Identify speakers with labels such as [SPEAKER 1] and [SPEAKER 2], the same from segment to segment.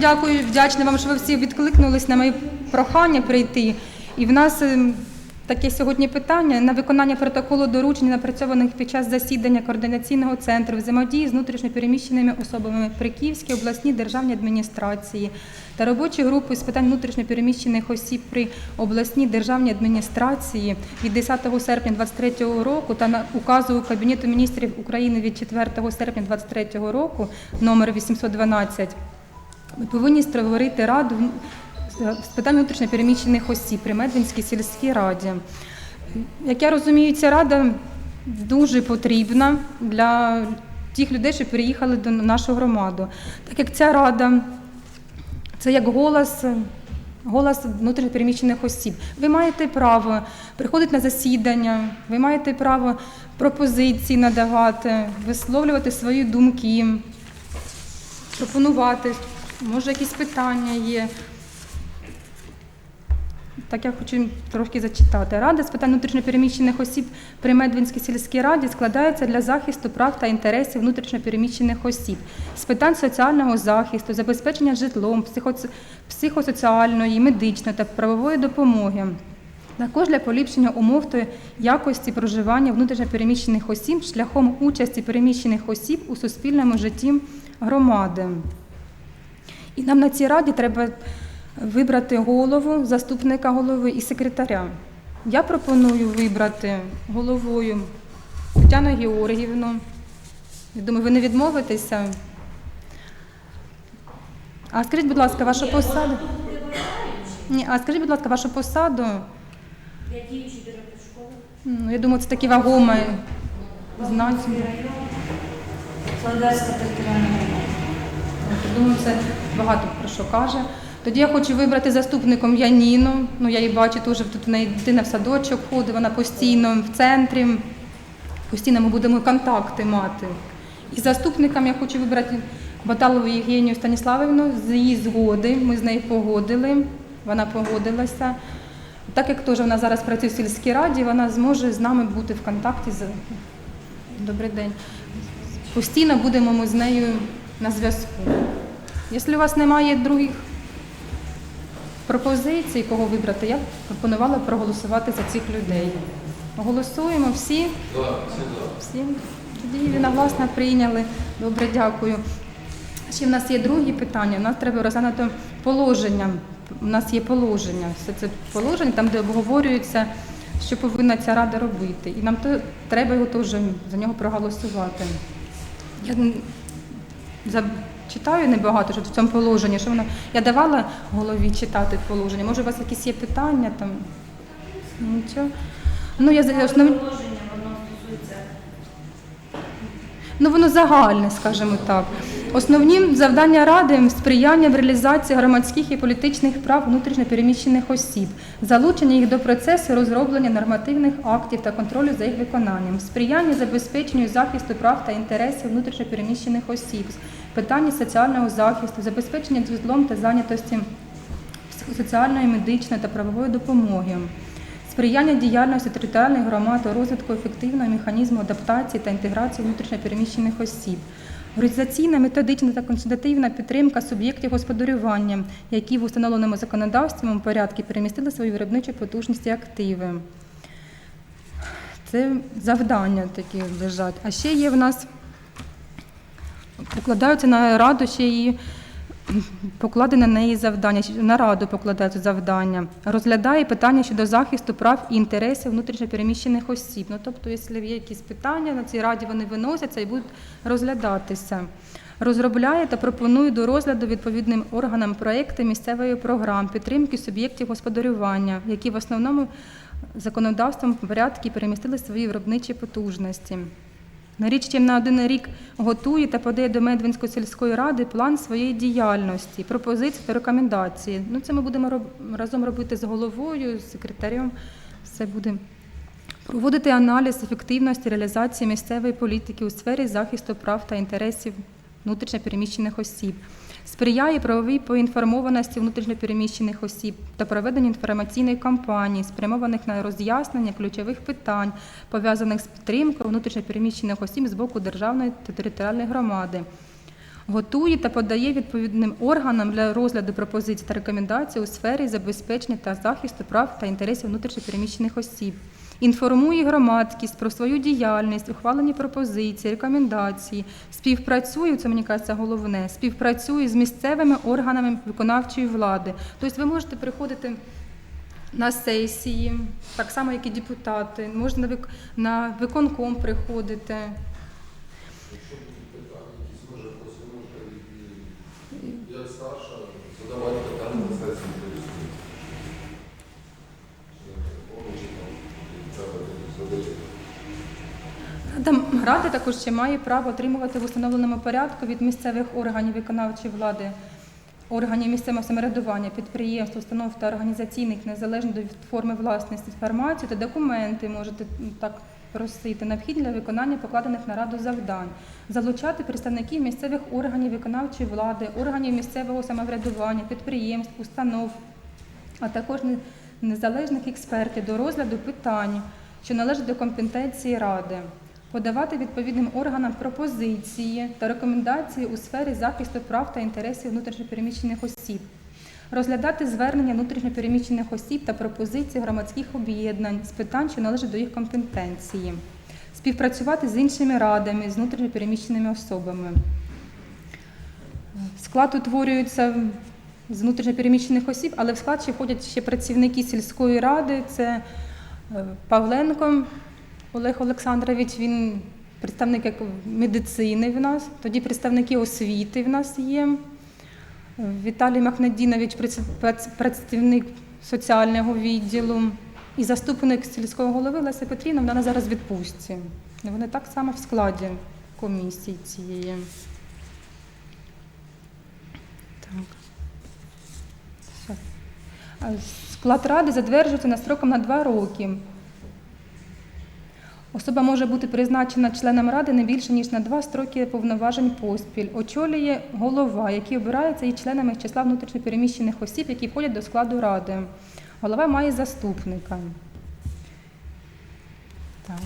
[SPEAKER 1] Дякую, вдячна вам, що ви всі відкликнулись на мої прохання прийти. І в нас ем, таке сьогодні питання на виконання протоколу доручень, напрацьованих під час засідання координаційного центру взаємодії з внутрішньопереміщеними особами при Київській обласній державній адміністрації та робочої групи з питань внутрішньопереміщених осіб при обласній державній адміністрації від 10 серпня 2023 року та на указу Кабінету міністрів України від 4 серпня 2023 року номер 812 ми повинні створити раду з питань внутрішньопереміщених осіб при Медвинській сільській раді. Як я розумію, ця рада дуже потрібна для тих людей, що переїхали до нашу громаду. Так як ця рада це як голос, голос внутрішньопереміщених осіб. Ви маєте право приходити на засідання, ви маєте право пропозиції надавати, висловлювати свої думки пропонувати, може якісь питання є. Так я хочу трошки зачитати. Рада з питань внутрішньопереміщених осіб при Медвинській сільській раді складається для захисту прав та інтересів внутрішньопереміщених осіб, з питань соціального захисту, забезпечення житлом, психосоціальної, медичної та правової допомоги. Також для поліпшення умов та якості проживання внутрішньопереміщених осіб шляхом участі переміщених осіб у суспільному житті громади. І нам на цій раді треба вибрати голову, заступника голови і секретаря. Я пропоную вибрати головою Тетяну Георгіївну. Я думаю, ви не відмовитеся. А скажіть, будь ласка, вашу посаду? Ні, а скажіть, будь ласка, вашу посаду?
[SPEAKER 2] Я діючий директор школи.
[SPEAKER 1] Ну, я думаю, це такі вагомі значення.
[SPEAKER 2] Солидарська територіальна
[SPEAKER 1] думаю, це багато про що каже. Тоді я хочу вибрати заступником Яніну. Ну, я її бачу, теж тут в неї дитина в садочок ходить, вона постійно в центрі. Постійно ми будемо контакти мати. І заступником я хочу вибрати Баталову Євгенію Станіславівну з її згоди. Ми з нею погодили, вона погодилася. Так як теж вона зараз працює в сільській раді, вона зможе з нами бути в контакті. Добрий день. Постійно будемо ми з нею на зв'язку. Якщо у вас немає других пропозицій, кого вибрати, я пропонувала проголосувати за цих людей. Голосуємо всі. Всі. Тоді відногласно прийняли. Добре, дякую. Ще в нас є другі питання. У нас треба розглянути положення. У нас є положення. Все це положення, там, де обговорюється, що повинна ця рада робити. І нам то, треба його теж за нього проголосувати. Я зачитаю небагато, що в цьому положенні, що воно. Я давала голові читати положення. Може, у вас якісь є питання там? Нічого. Ну, я.
[SPEAKER 2] Положення воно стосується
[SPEAKER 1] Ну, воно загальне, скажімо так. Основні завдання ради сприяння в реалізації громадських і політичних прав внутрішньопереміщених осіб, залучення їх до процесу розроблення нормативних актів та контролю за їх виконанням, сприяння забезпеченню захисту прав та інтересів внутрішньопереміщених осіб, питання соціального захисту, забезпечення житлом та зайнятості психосоціальної, медичної та правової допомоги. Сприяння діяльності територіальних громад у розвитку ефективного механізму адаптації та інтеграції внутрішньопереміщених осіб. Організаційна, методична та консультативна підтримка суб'єктів господарювання, які в установленому законодавством порядку перемістили свою виробничу потужність і активи. Це завдання такі лежать. А ще є в нас покладаються на раду ще і покладене на неї завдання, на раду покладаються завдання, розглядає питання щодо захисту прав і інтересів внутрішньопереміщених осіб. Ну, тобто, якщо є якісь питання, на цій раді вони виносяться і будуть розглядатися. Розробляє та пропонує до розгляду відповідним органам проекти місцевої програм підтримки суб'єктів господарювання, які в основному законодавством порядку перемістили свої виробничі потужності. Наріччям на один рік готує та подає до Медвинської сільської ради план своєї діяльності, пропозиції та рекомендації. Ну, це ми будемо разом робити з головою, з секретарем. Все буде проводити аналіз ефективності реалізації місцевої політики у сфері захисту прав та інтересів внутрішньопереміщених осіб. Сприяє правовій поінформованості внутрішньопереміщених осіб та проведенню інформаційної кампанії, спрямованих на роз'яснення ключових питань, пов'язаних з підтримкою внутрішньопереміщених осіб з боку державної та територіальної громади. готує та подає відповідним органам для розгляду пропозицій та рекомендацій у сфері забезпечення та захисту прав та інтересів внутрішньопереміщених осіб. Інформує громадськість про свою діяльність, ухвалені пропозиції, рекомендації, співпрацює, це мені кажеться головне, співпрацює з місцевими органами виконавчої влади. Тобто ви можете приходити на сесії, так само, як і депутати, можна на виконком приходити.
[SPEAKER 3] Якщо будуть питання, якісь може просто можна і як старша задавати питання на сесії пояснити. Чи на телефону, чи там треба задати.
[SPEAKER 1] Рада, Рада також ще має право отримувати в установленому порядку від місцевих органів виконавчої влади, органів місцевого самоврядування, підприємств, установ та організаційних незалежно від форми власності інформацію та документи можете так просити. Необхідні для виконання покладених на раду завдань, залучати представників місцевих органів виконавчої влади, органів місцевого самоврядування, підприємств, установ, а також незалежних експертів до розгляду питань, що належать до компетенції Ради, подавати відповідним органам пропозиції та рекомендації у сфері захисту прав та інтересів внутрішньопереміщених осіб, розглядати звернення внутрішньопереміщених осіб та пропозиції громадських об'єднань з питань, що належать до їх компетенції, співпрацювати з іншими радами, з внутрішньопереміщеними особами. Склад утворюється з внутрішньопереміщених осіб, але в склад ще входять ще працівники сільської ради. Це е, Павленко Олег Олександрович, він представник медицини в нас, тоді представники освіти в нас є. Віталій прац- представник соціального відділу. І заступник сільського голови Леся Петрівна, вона зараз відпустці. Вони так само в складі комісії цієї. Так. Склад ради затверджується на строком на два роки. Особа може бути призначена членом ради не більше, ніж на два строки повноважень поспіль. Очолює голова, який обирається і членами числа внутрішньопереміщених осіб, які входять до складу ради. Голова має заступника. Так.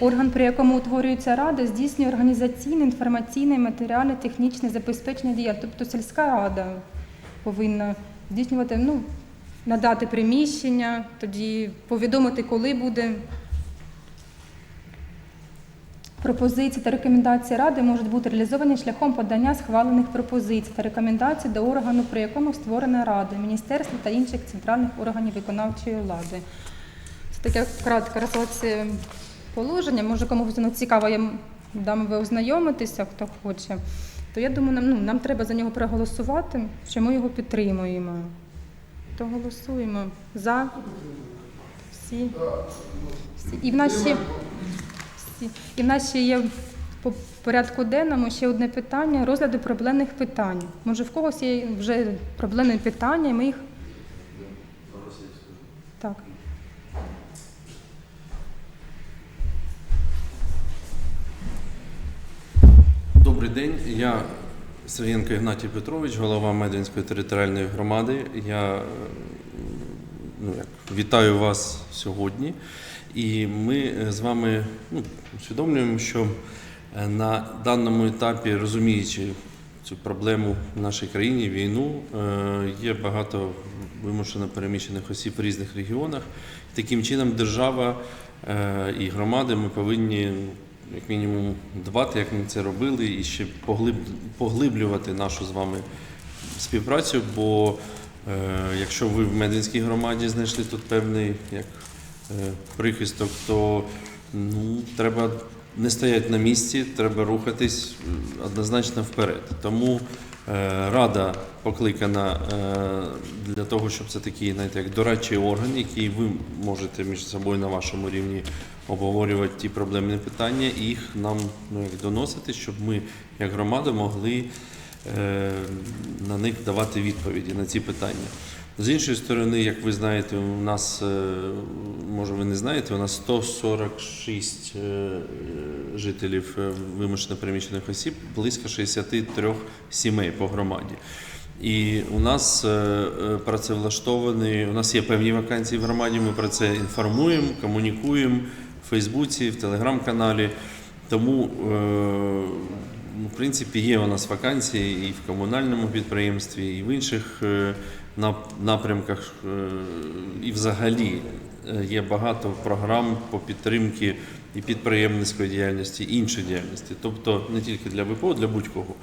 [SPEAKER 1] Орган, при якому утворюється рада, здійснює організаційне, інформаційне, матеріальне, технічне забезпечення діяльності. Тобто сільська рада повинна здійснювати, ну, надати приміщення, тоді повідомити, коли буде. Пропозиції та рекомендації ради можуть бути реалізовані шляхом подання схвалених пропозицій та рекомендацій до органу, при якому створена рада, міністерства та інших центральних органів виконавчої влади. Це таке кратке розкладці положення. Може, комусь воно цікаво, я дам ви ознайомитися, хто хоче. То я думаю, нам, ну, нам треба за нього проголосувати, що ми його підтримуємо. То голосуємо за всі. всі. І в нас ще, всі. І в нас ще є по порядку денному ще одне питання розгляду проблемних питань. Може, в когось є вже проблемні питання, і ми їх.
[SPEAKER 4] День. Я Сергієнко Ігнатій Петрович, голова Медвінської територіальної громади. Я ну, як, вітаю вас сьогодні. І ми з вами ну, усвідомлюємо, що е, на даному етапі, розуміючи цю проблему в нашій країні, війну, е, є багато вимушено переміщених осіб в різних регіонах. Таким чином, держава е, і громади ми повинні як мінімум дбати, як ми це робили, і ще поглиб, поглиблювати нашу з вами співпрацю. Бо е, якщо ви в Медвинській громаді знайшли тут певний як, е, прихисток, то ну, треба не стояти на місці, треба рухатись однозначно вперед. Тому е, рада покликана е, для того, щоб це такий, знаєте, як дорадчий орган, який ви можете між собою на вашому рівні обговорювати ті проблемні питання і їх нам ну, як доносити, щоб ми, як громада, могли е, на них давати відповіді на ці питання. З іншої сторони, як ви знаєте, у нас, е, може ви не знаєте, у нас 146 е, жителів е, вимушено переміщених осіб, близько 63 сімей по громаді. І у нас працевлаштовані, у нас є певні вакансії в громаді. Ми про це інформуємо, комунікуємо в Фейсбуці, в телеграм-каналі. Тому, е, ну, в принципі, є у нас вакансії і в комунальному підприємстві, і в інших е, напрямках. е, І взагалі є багато програм по підтримці і підприємницької діяльності, і іншої діяльності. Тобто не тільки для ВПО, для будь-кого.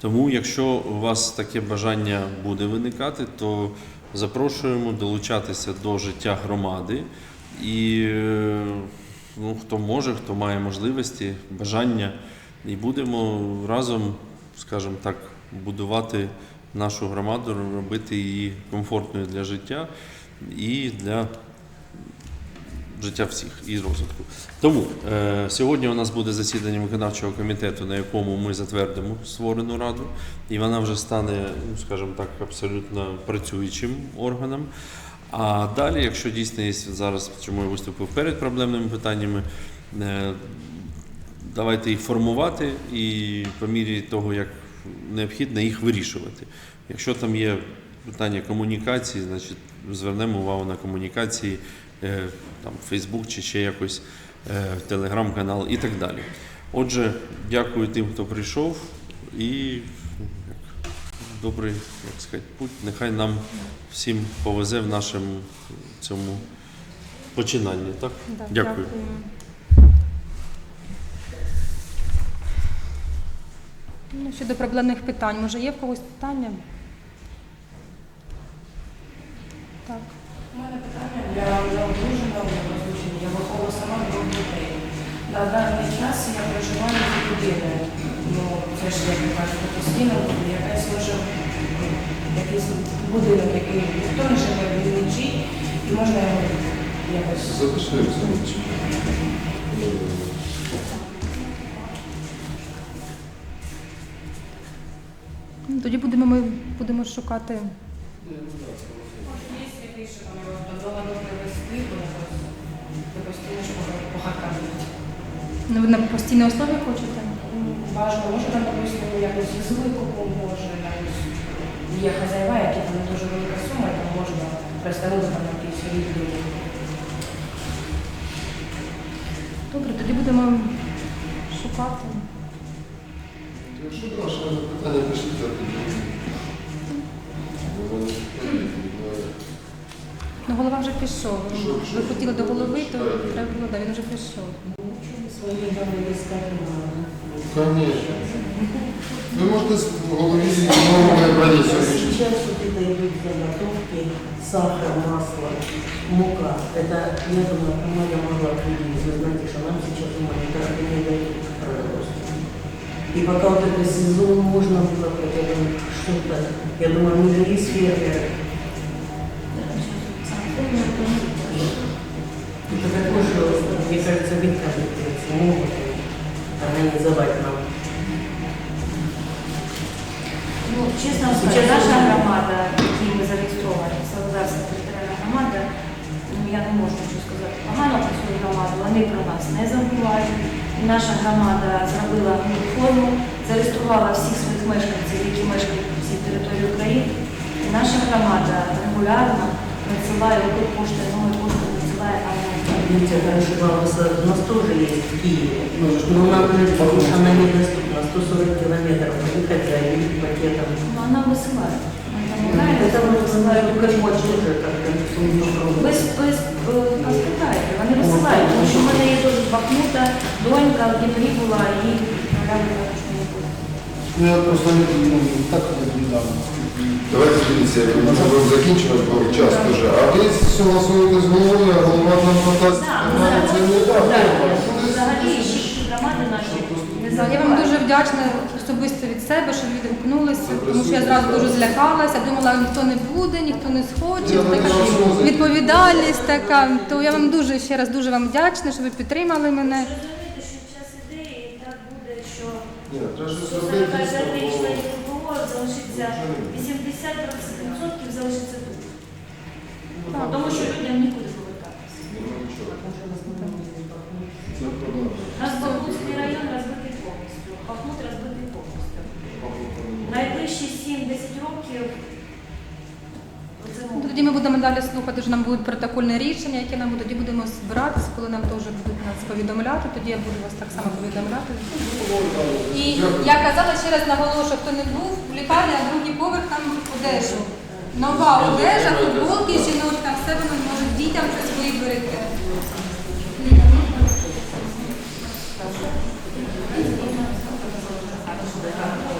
[SPEAKER 4] Тому, якщо у вас таке бажання буде виникати, то запрошуємо долучатися до життя громади. І ну, хто може, хто має можливості, бажання, і будемо разом, скажімо так, будувати нашу громаду, робити її комфортною для життя і для життя всіх і розвитку. Тому е, сьогодні у нас буде засідання виконавчого комітету, на якому ми затвердимо створену раду, і вона вже стане, ну, скажімо так, абсолютно працюючим органом. А далі, якщо дійсно є зараз, чому я виступив перед проблемними питаннями, е, давайте їх формувати і по мірі того, як необхідно, їх вирішувати. Якщо там є питання комунікації, значить звернемо увагу на комунікації, е, там Фейсбук чи ще якось телеграм-канал і так далі. Отже, дякую тим, хто прийшов, і добрий, як сказати, путь. Нехай нам всім повезе в нашому цьому починанні. Так?
[SPEAKER 1] Да,
[SPEAKER 4] Дякую.
[SPEAKER 1] Ну, щодо проблемних питань, може є в когось питання? Тоді будемо ми будемо шукати. Ну, ви на постійній основі хочете?
[SPEAKER 5] Важно, може там, допустимо, якось з викупу, може, якось є хазяїва, які там дуже велика сума, і там можна представити там якісь різні.
[SPEAKER 1] Добре, тоді будемо шукати.
[SPEAKER 3] Якщо ваше питання пишіть, я тоді. Бо вони відповідають.
[SPEAKER 1] Ну, голова вже пішов.
[SPEAKER 3] Що,
[SPEAKER 1] Ви
[SPEAKER 3] що?
[SPEAKER 1] хотіли до голови, то
[SPEAKER 3] Читайте.
[SPEAKER 1] треба було, да, він вже пішов.
[SPEAKER 6] Свои дома искать не надо.
[SPEAKER 3] Конечно. Ви можете з голові нового обрання сьогодні.
[SPEAKER 6] Сейчас вот это идут заготовки, сахар, масло, мука. Это, я думаю, Майя могла определить. Вы знаете, что нам сейчас гуманитарно не дают продовольствие. И пока вот этот сезон можно было хотя бы что-то, я думаю, мы же есть фермеры. Это такое, что, мне кажется, выказывать могут организовать нам.
[SPEAKER 2] Ну, чесно вам
[SPEAKER 6] Сейчас
[SPEAKER 2] скажу, наша
[SPEAKER 6] уже-
[SPEAKER 2] громада, в якій ми зареєстровані, Солодарська територіальна громада, ну я не можу нічого сказати погано про свою громаду, вони про нас не забувають. І наша громада зробила форму, зареєструвала всіх своїх мешканців, які мешкають по всій території України. І наша громада регулярно надсилає Укрпошти, нової пошти надсилає анонс.
[SPEAKER 6] Видите, хорошо, Бабуса, у нас тоже есть в Киеве, но нам же она недоступна, 140 километров, выехать за одним пакетом.
[SPEAKER 2] Ну, вона висилає. Ми допомагаємо,
[SPEAKER 6] Это мы
[SPEAKER 2] висилають
[SPEAKER 6] только
[SPEAKER 2] Укрпошти.
[SPEAKER 6] тоже как-то сумню
[SPEAKER 2] Ви, ви е, спитайте, вони висилають, тому що в мене бахнута донька в Дніпрі була і що не було.
[SPEAKER 7] Ну, я просто не ну, так недавно.
[SPEAKER 3] Давайте дивіться, можемо закінчувати, бо час дуже. А ви согласуєте з головою, а голова нам надасть. Це не так.
[SPEAKER 2] Взагалі, ще громади наші
[SPEAKER 1] Я вам дуже вдячна особисто від себе, що відгукнулися, тому що я зразу дуже злякалася, думала, ніхто не буде, ніхто не схоче. Така відповідальність така. То я вам дуже ще раз дуже вам вдячна, що ви підтримали мене.
[SPEAKER 2] Розумієте, що час іде і так буде, що
[SPEAKER 3] Ні, треба щось робити.
[SPEAKER 2] 145 ФПО залишиться 80% залишиться тут. Тому що людям нікуди повертатися.
[SPEAKER 3] Це проблема.
[SPEAKER 2] У нас Тоді
[SPEAKER 1] ми будемо далі слухати, що нам будуть протокольне рішення, яке нам буде, тоді будемо збиратися, коли нам теж будуть нас повідомляти, тоді я буду вас так само повідомляти. І я казала ще раз наголошую, хто не був в лікарні, а другий поверх там одежу. Нова одежа, футболки, жінок, там все вони можуть дітям щось виберете. Thank you.